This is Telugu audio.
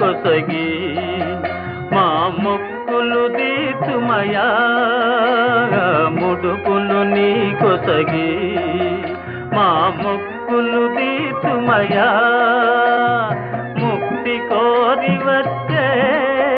కొసగి మా మొక్కులు దీతుమయా ముడుపులు నీ కొసగి మా మొక్కులు దీతుమయా ముక్తి కోరి వచ్చే